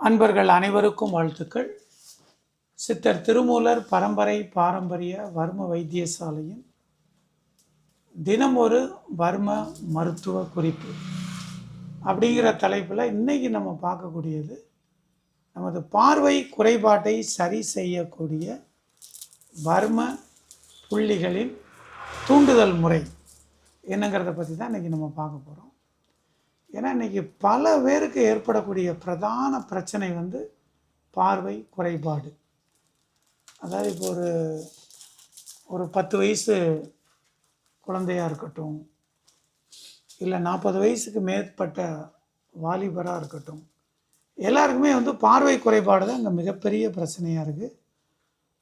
அன்பர்கள் அனைவருக்கும் வாழ்த்துக்கள். சித்தர் திருமூலர் பரம்பரை பாரம்பரிய வர்ம வைத்தியசாலையின் தினம் ஒரு வர்ம மருத்துவ குறிப்பு. அப்படிங்கிற தலைப்பில் இன்னைக்கு நம்ம பார்க்கக்கூடியது நமது பார்வை குறைபாட்டை சரி செய்யக்கூடிய வர்ம புள்ளிகளின் தூண்டுதல் முறை என்னங்கிறத பற்றி தான் இன்றைக்கி நம்ம பார்க்க போகிறோம் ஏன்னா இன்றைக்கி பல பேருக்கு ஏற்படக்கூடிய பிரதான பிரச்சனை வந்து பார்வை குறைபாடு. அதாவது இப்போ ஒரு ஒரு பத்து வயசு குழந்தையாக இருக்கட்டும் இல்லை நாற்பது வயசுக்கு மேற்பட்ட வாலிபராக இருக்கட்டும் எல்லாருக்குமே வந்து பார்வை குறைபாடு தான் இங்கே மிகப்பெரிய பிரச்சனையாக இருக்குது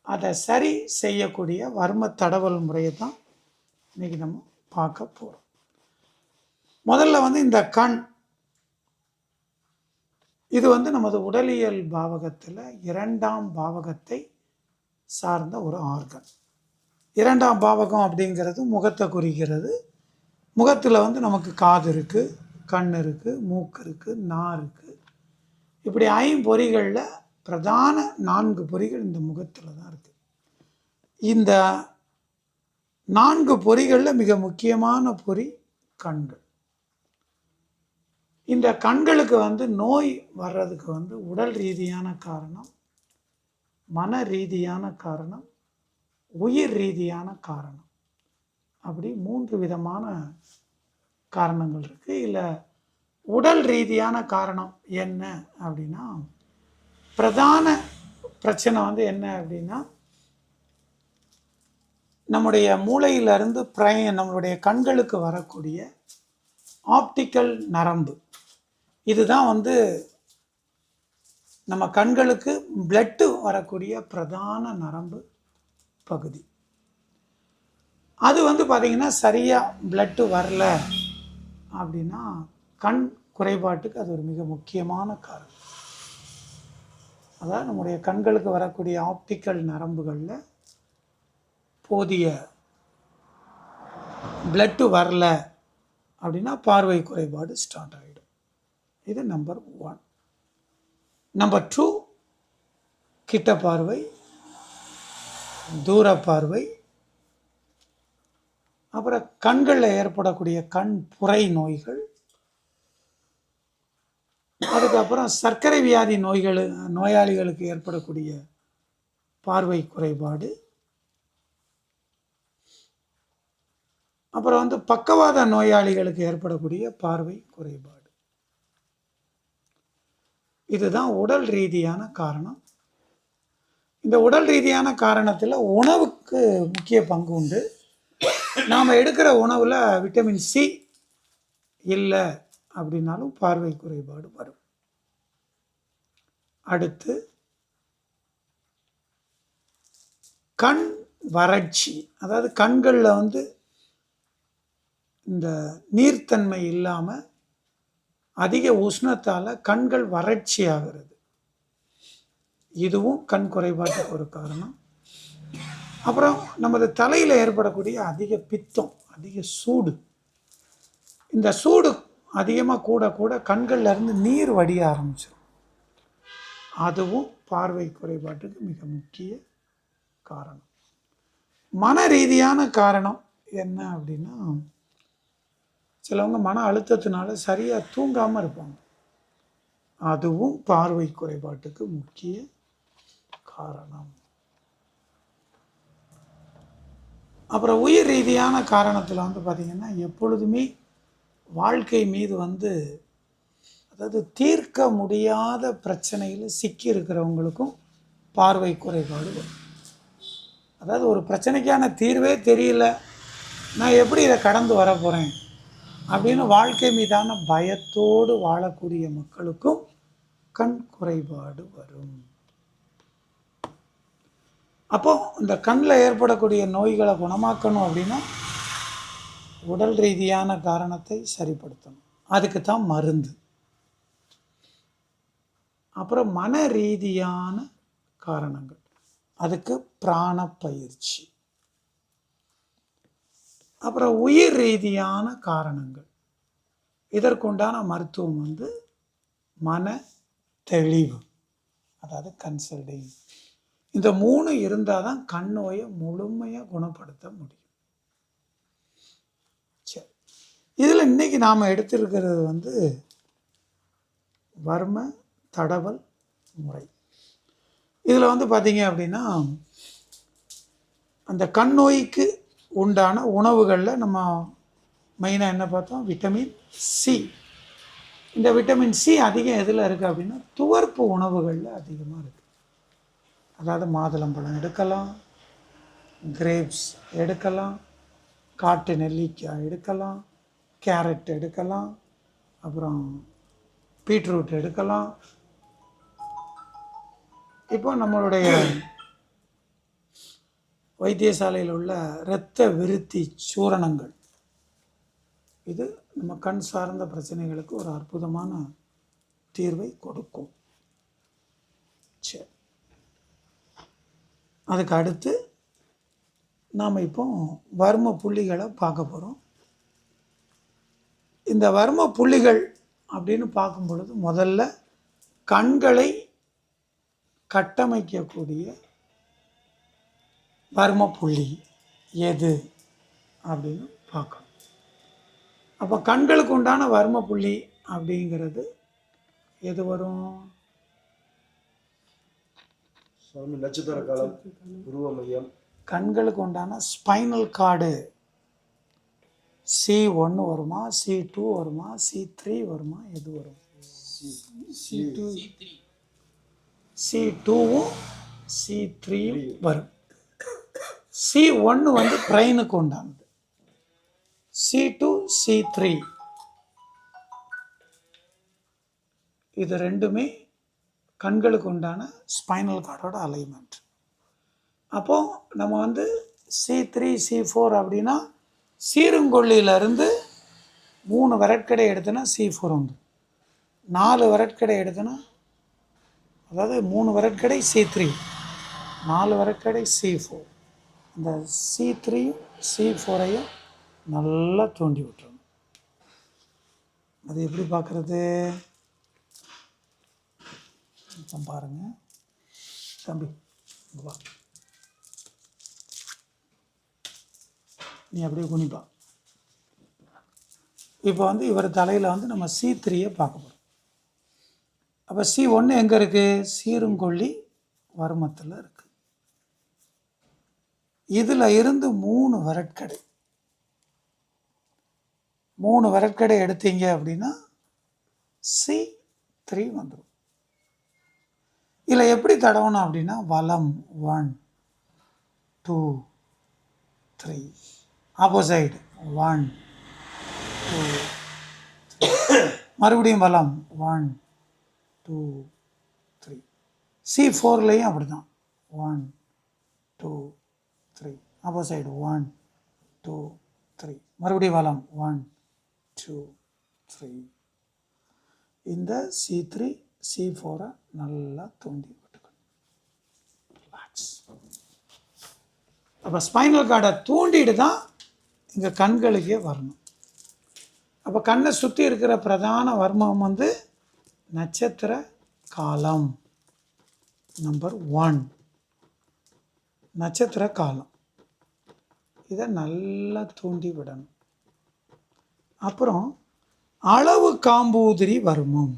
அதை சரி செய்யக்கூடிய வர்ம தடவல் முறையை தான் இன்றைக்கி நம்ம பார்க்க போகிறோம் முதல்ல வந்து இந்த கண். இது வந்து நமது உடலியல் பாவகத்தில் இரண்டாம் பாவகத்தை சார்ந்த ஒரு ஆர்கன் இரண்டாம் பாவகம் அப்படிங்கிறது முகத்தை குறிக்கிறது. முகத்தில் வந்து நமக்கு காது இருக்குது கண் இருக்குது மூக்கு இருக்குது நா இருக்குது இப்படி ஐம்பொறிகளில் பிரதான நான்கு பொறிகள் இந்த முகத்தில் தான் இருக்குது இந்த நான்கு பொறிகளில் மிக முக்கியமான பொறி கண்கள். இந்த கண்களுக்கு வந்து நோய் வர்றதுக்கு வந்து உடல் ரீதியான காரணம் மன ரீதியான காரணம் உயிர் ரீதியான காரணம். அப்படி மூன்று விதமான காரணங்கள் இருக்குது இல்லை உடல் ரீதியான காரணம் என்ன அப்படின்னா பிரதான பிரச்சனை வந்து என்ன அப்படின்னா நம்முடைய மூளையிலிருந்து பிரை நம்மளுடைய கண்களுக்கு வரக்கூடிய ஆப்டிக்கல் நரம்பு. இதுதான் வந்து நம்ம கண்களுக்கு பிளட்டு வரக்கூடிய பிரதான நரம்பு பகுதி. அது வந்து பார்த்திங்கன்னா சரியாக பிளட்டு வரல அப்படின்னா கண் குறைபாட்டுக்கு அது ஒரு மிக முக்கியமான காரணம். அதாவது நம்முடைய கண்களுக்கு வரக்கூடிய ஆப்டிக்கல் நரம்புகளில் போதிய பிளட்டு வரல அப்படின்னா பார்வை குறைபாடு ஸ்டார்ட் ஆகிடும் இது நம்பர் ஒன் நம்பர் டூ கிட்ட பார்வை தூர பார்வை. அப்புறம் கண்களில் ஏற்படக்கூடிய கண் புரை நோய்கள். அதுக்கப்புறம் சர்க்கரை வியாதி நோய்கள் நோயாளிகளுக்கு ஏற்படக்கூடிய பார்வை குறைபாடு. அப்புறம் வந்து பக்கவாத நோயாளிகளுக்கு ஏற்படக்கூடிய பார்வை குறைபாடு. இதுதான் உடல் ரீதியான காரணம். இந்த உடல் ரீதியான காரணத்தில் உணவுக்கு முக்கிய பங்கு உண்டு. நாம் எடுக்கிற உணவில் விட்டமின் சி இல்லை அப்படின்னாலும் பார்வை குறைபாடு வரும். அடுத்து கண் வறட்சி. அதாவது கண்களில் வந்து இந்த நீர்த்தன்மை இல்லாமல் அதிக உஷ்ணத்தால் கண்கள் வறட்சி ஆகிறது இதுவும் கண் குறைபாட்டுக்கு ஒரு காரணம். அப்புறம் நமது தலையில் ஏற்படக்கூடிய அதிக பித்தம் அதிக சூடு. இந்த சூடு அதிகமாக கூட கூட கண்கள்ல இருந்து நீர் வடிய ஆரம்பிச்சிடும் அதுவும் பார்வை குறைபாட்டுக்கு மிக முக்கிய காரணம். மன ரீதியான காரணம் என்ன அப்படின்னா சிலவங்க மன அழுத்தத்தினால சரியாக தூங்காமல் இருப்பாங்க. அதுவும் பார்வை குறைபாட்டுக்கு முக்கிய காரணம். அப்புறம் உயிர் ரீதியான காரணத்தில் வந்து பார்த்திங்கன்னா எப்பொழுதுமே வாழ்க்கை மீது வந்து அதாவது தீர்க்க முடியாத பிரச்சனையில் சிக்கி இருக்கிறவங்களுக்கும் பார்வை குறைபாடு வரும். அதாவது ஒரு பிரச்சனைக்கான தீர்வே தெரியல. நான் எப்படி இதை கடந்து வர போகிறேன் அப்படின்னு வாழ்க்கை மீதான பயத்தோடு வாழக்கூடிய மக்களுக்கும் கண் குறைபாடு வரும். அப்போ இந்த கண்ணில் ஏற்படக்கூடிய நோய்களை குணமாக்கணும் அப்படின்னா உடல் ரீதியான காரணத்தை சரிப்படுத்தணும். அதுக்கு தான் மருந்து. அப்புறம் மன ரீதியான காரணங்கள். அதுக்கு பிராண பயிற்சி அப்புறம் உயிர் ரீதியான காரணங்கள். இதற்குண்டான மருத்துவம் வந்து மன தெளிவு அதாவது கன்சல்டிங் இந்த மூணு இருந்தால் தான் கண் நோயை முழுமையாக குணப்படுத்த முடியும். சரி. இதில் இன்றைக்கி நாம் எடுத்திருக்கிறது வந்து வர்ம தடவல் முறை. இதில் வந்து பார்த்தீங்க அப்படின்னா அந்த கண் நோய்க்கு உண்டான உணவுகளில் நம்ம மெயினாக என்ன பார்த்தோம்? விட்டமின் சி இந்த விட்டமின் சி அதிகம் எதில் இருக்குது அப்படின்னா துவர்ப்பு உணவுகளில் அதிகமாக இருக்குது அதாவது மாதுளம்பழம் எடுக்கலாம் கிரேப்ஸ் எடுக்கலாம் காட்டு நெல்லிக்காய் எடுக்கலாம் கேரட் எடுக்கலாம் அப்புறம் பீட்ரூட் எடுக்கலாம். இப்போ நம்மளுடைய வைத்தியசாலையில் உள்ள இரத்த விருத்தி சூரணங்கள். இது நம்ம கண் சார்ந்த பிரச்சனைகளுக்கு ஒரு அற்புதமான தீர்வை கொடுக்கும். சரி அதுக்கு அடுத்து நாம் இப்போ வர்ம புள்ளிகளை பார்க்க போகிறோம் இந்த வர்ம புள்ளிகள் அப்படின்னு பார்க்கும் பொழுது முதல்ல கண்களை கட்டமைக்கக்கூடிய வர்ம புள்ளி எது அப்படின்னு பார்க்கணும். அப்போ கண்களுக்கு உண்டான வர்ம புள்ளி அப்படிங்கிறது எது வரும்? சுவாமி நட்சத்திர காலம் உருவ மையம். கண்களுக்கு உண்டான ஸ்பைனல் கார்டு. சி ஒன்று வருமா சி டூ வருமா சி த்ரீ வருமா எது வரும்? சி டூ சி டூவும் சி த்ரீயும் வரும். சி ஒன்று வந்து பிரெயினுக்கு உண்டானது. சி டூ சி த்ரீ இது ரெண்டுமே கண்களுக்கு உண்டான ஸ்பைனல் கார்டோட அலைன்மெண்ட் அப்போது நம்ம வந்து சி த்ரீ சி ஃபோர் அப்படின்னா சீருங்கொல்லியிலேருந்து மூணு விரட்கடை எடுத்தோன்னா சி ஃபோர் வந்து நாலு விரட்கடை எடுத்தோன்னா அதாவது மூணு விரட்கடை சி த்ரீ நாலு விரட்கடை சி ஃபோர் இந்த சி த்ரீயும் சி ஃபோரையும் நல்லா தூண்டி விட்டுறணும். அது எப்படி பார்க்குறது? இப்போ பாருங்கள் தம்பி வா. நீ அப்படியே குனிப்பா இப்போ வந்து இவர் தலையில் வந்து நம்ம சி த்ரீயை பார்க்க போகிறோம் அப்போ சி ஒன்று எங்கே இருக்குது சீருங்கொல்லி வருமத்தில் இருக்குது இதில் இருந்து மூணு வரட்கடை மூணு வரட்கடை எடுத்தீங்க அப்படின்னா சி த்ரீ வந்துடும் இதில் எப்படி தடவணும் அப்படின்னா வலம் one two three opposite one two மறுபடியும் வலம் ஒன் டூ த்ரீ சி ஃபோர்லேயும் அப்படி தான் one two opposite one two three மறுபடியும் வலம். ஒன் டூ த்ரீ இந்த சி த்ரீ சி ஃபோரை நல்லா தூண்டி விட்டுக்கணும். ரிலாக்ஸ் அப்போ ஸ்பைனல் கார்டை தூண்டிட்டு தான் இங்கே கண்களுக்கே வரணும். அப்போ கண்ணை சுற்றி இருக்கிற பிரதான வர்மம் வந்து நட்சத்திர காலம். நம்பர் ஒன் நட்சத்திர காலம். இதை நல்லா தூண்டி விடணும். அப்புறம் அளவு காம்பூதிரி வர்மம்.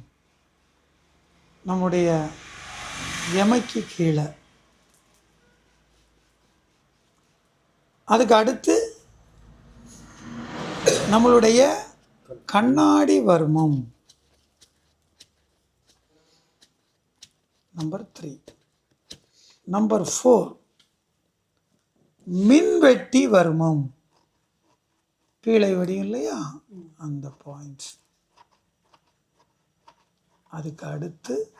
நம்முடைய எமைக்கு கீழே. அதுக்கு அடுத்து நம்மளுடைய கண்ணாடி வர்மம். நம்பர் த்ரீ நம்பர் ஃபோர் மின்வெட்டி வர்மம். கீழே வடியும் இல்லையா? அந்த பாயிண்ட்ஸ் அதுக்கு அடுத்து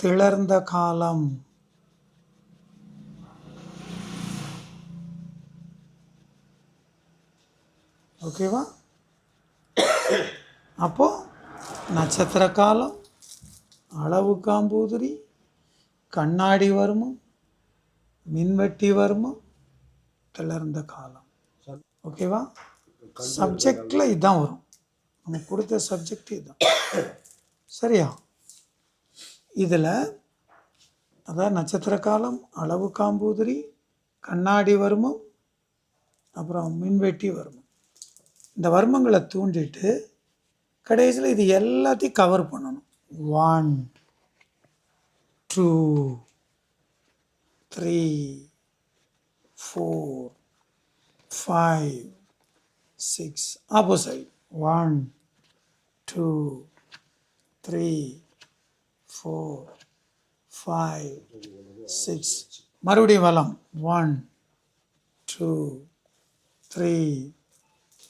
திளர்ந்த காலம். ஓகேவா அப்போ நட்சத்திர காலம் அளவு காம்பூதிரி கண்ணாடி வருமம் மின்வெட்டி வருமோ? தளர்ந்த காலம். ஓகேவா? சப்ஜெக்டில் இதுதான் வரும். நம்ம கொடுத்த சப்ஜெக்ட் இதுதான் சரியா? இதில் அதான் நட்சத்திர காலம் அளவு காம்பூதிரி கண்ணாடி வர்மம் அப்புறம் மின்வெட்டி வர்மம் இந்த வர்மங்களை தூண்டிட்டு கடைசியில் இது எல்லாத்தையும் கவர் பண்ணணும். One two three four five six opposite one two three four five six மறுபடியும் வலம் one two three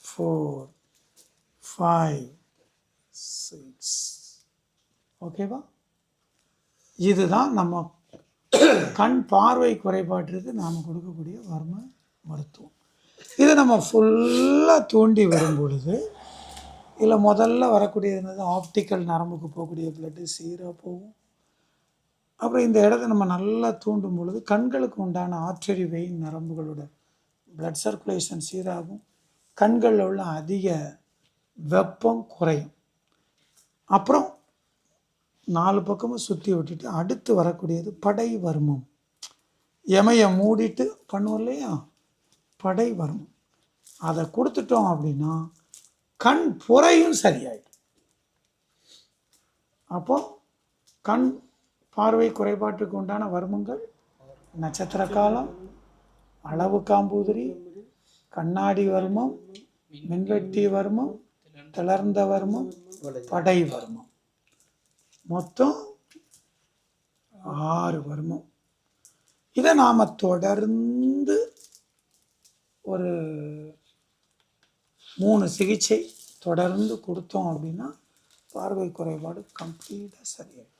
four five six ஓகேவா இதுதான் நம்ம கண் பார்வை குறைபாட்டிற்கு நாம் கொடுக்கக்கூடிய வர்ம மருத்துவம். இதை நம்ம ஃபுல்லாக தூண்டி வரும் பொழுது இதில் முதல்ல வரக்கூடியது என்னது? ஆப்டிக்கல் நரம்புக்கு போகக்கூடிய பிளட்டு சீராக போகும். அப்புறம் இந்த இடத்த நம்ம நல்லா தூண்டும் பொழுது கண்களுக்கு உண்டான ஆற்றரி வெயின் நரம்புகளோட பிளட் சர்க்குலேஷன் சீராகும். கண்களில் உள்ள அதிக வெப்பம் குறையும். அப்புறம் நாலு பக்கமும் சுற்றி விட்டுட்டு அடுத்து வரக்கூடியது படை வர்மம். எமையை மூடிட்டு பண்ணுவோம் இல்லையா? படை வர்மம். அதை கொடுத்துட்டோம் அப்படின்னா கண் புறையும் சரியாயிடும். அப்போ கண் பார்வை குறைபாட்டுக்கு உண்டான வர்மங்கள் நட்சத்திர காலம் அளவு காம்பூதிரி கண்ணாடி வர்மம் மின்வெட்டி வர்மம் தளர்ந்த வர்மம் படை வர்மம். மொத்தம் ஆறு வருமம். இதை நாம் தொடர்ந்து ஒரு மூணு சிகிச்சை தொடர்ந்து கொடுத்தோம் அப்படின்னா பார்வை குறைபாடு கம்ப்ளீட்டாக சரியாயிடும்.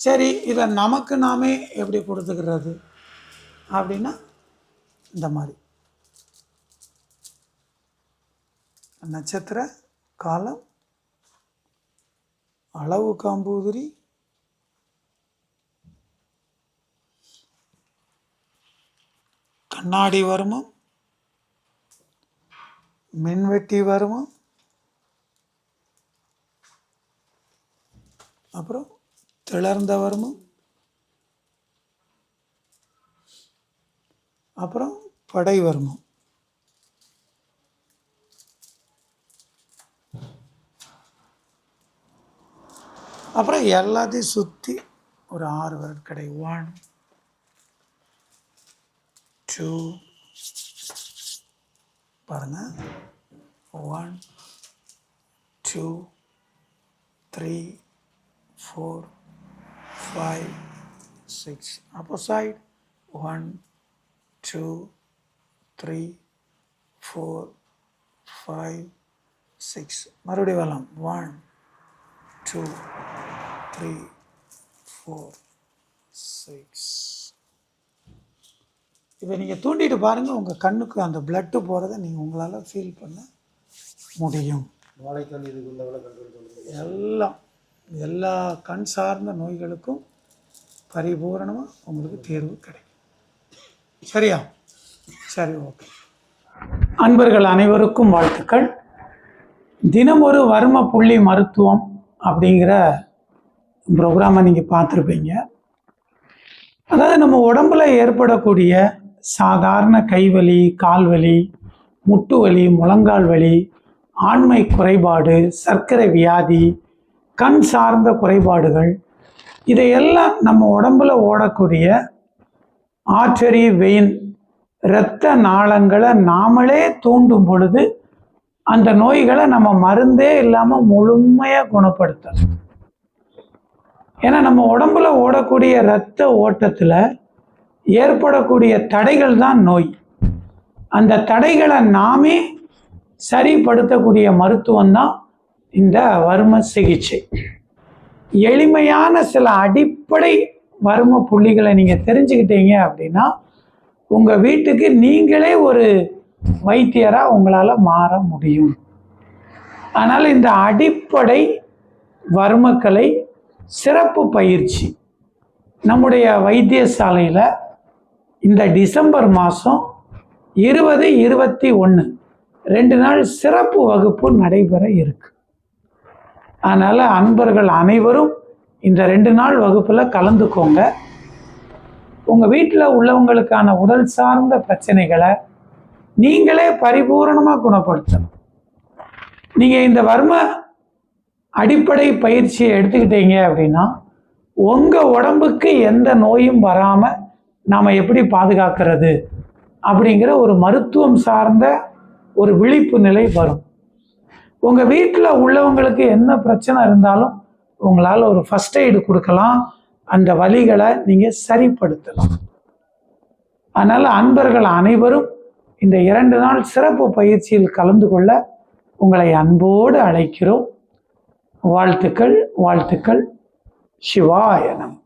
சரி இதை நமக்கு நாமே எப்படி கொடுத்துக்கிறது அப்படின்னா இந்த மாதிரி. நட்சத்திர காலம் அளவு காம்பூதிரி. கண்ணாடி வர்மம். மின்வெட்டி வர்மம். அப்புறம் திளர்ந்த வர்மம். அப்புறம் படை வர்மம். அப்புறம் எல்லாத்தையும் சுற்றி ஒரு ஆறு விரட்கடை ஒன் டூ பாருங்கள் one two three four five six opposite one two three four five six மறுபடியும் வரலாம். One two three four six இதை நீங்கள் தூண்டிட்டு பாருங்கள் உங்கள் கண்ணுக்கு அந்த பிளட்டு போகிறத நீங்கள் உங்களால் ஃபீல் பண்ண முடியும். எல்லாம் எல்லா கண் சார்ந்த நோய்களுக்கும் பரிபூரணமாக உங்களுக்கு தீர்வு கிடைக்கும். சரியா? சரி ஓகே. அன்பர்கள் அனைவருக்கும் வாழ்த்துக்கள். தினம் ஒரு வர்ம புள்ளி மருத்துவம் அப்படிங்கிற ப்ரோக்ராமை நீங்கள் பார்த்துருப்பீங்க. அதாவது நம்ம உடம்புல ஏற்படக்கூடிய சாதாரண கைவலி கால்வலி முட்டு வலி முழங்கால் வலி ஆண்மை குறைபாடு சர்க்கரை வியாதி கண் சார்ந்த குறைபாடுகள் இதையெல்லாம் நம்ம உடம்புல ஓடக்கூடிய ஆர்டரி வெயின் இரத்த நாளங்களை நாமளே தூண்டும் பொழுது அந்த நோய்களை நம்ம மருந்தே இல்லாமல் முழுமையாக குணப்படுத்தணும். ஏன்னா நம்ம உடம்புல ஓடக்கூடிய இரத்த ஓட்டத்தில் ஏற்படக்கூடிய தடைகள் தான் நோய். அந்த தடைகளை நாமே சரிப்படுத்தக்கூடிய மருத்துவம் தான் இந்த வரும சிகிச்சை. எளிமையான சில அடிப்படை வரும புள்ளிகளை நீங்கள் தெரிஞ்சுக்கிட்டீங்க அப்படின்னா உங்கள் வீட்டுக்கு நீங்களே ஒரு வைத்தியராக உங்களால் மாற முடியும். அதனால் இந்த அடிப்படை வறுமக்களை சிறப்பு பயிற்சி. நம்முடைய வைத்தியசாலையில் இந்த டிசம்பர் மாதம் இருபது இருபத்தி ஒன்று ரெண்டு நாள் சிறப்பு வகுப்பு நடைபெற இருக்கு. அதனால் அன்பர்கள் அனைவரும் இந்த ரெண்டு நாள் வகுப்பில் கலந்துக்கோங்க. உங்கள் வீட்டில் உள்ளவங்களுக்கான உடல் சார்ந்த பிரச்சனைகளை நீங்களே பரிபூரணமாக குணப்படுத்தணும். நீங்கள் இந்த வர்ம அடிப்படை பயிற்சியை எடுத்துக்கிட்டீங்க அப்படின்னா உங்கள் உடம்புக்கு எந்த நோயும் வராமல் நாம் எப்படி பாதுகாக்கிறது அப்படிங்கிற ஒரு மருத்துவம் சார்ந்த ஒரு விழிப்பு நிலை வரும். உங்கள் வீட்டில் உள்ளவங்களுக்கு என்ன பிரச்சனை இருந்தாலும் உங்களால் ஒரு ஃபஸ்ட் எய்டு கொடுக்கலாம். அந்த வழிகளை நீங்கள் சரிப்படுத்தலாம். அதனால் அன்பர்கள் அனைவரும் இந்த இரண்டு நாள் சிறப்பு பயிற்சியில் கலந்து கொள்ள உங்களை அன்போடு அழைக்கிறோம். வாழ்த்துக்கள் வாழ்த்துக்கள். சிவாயனம்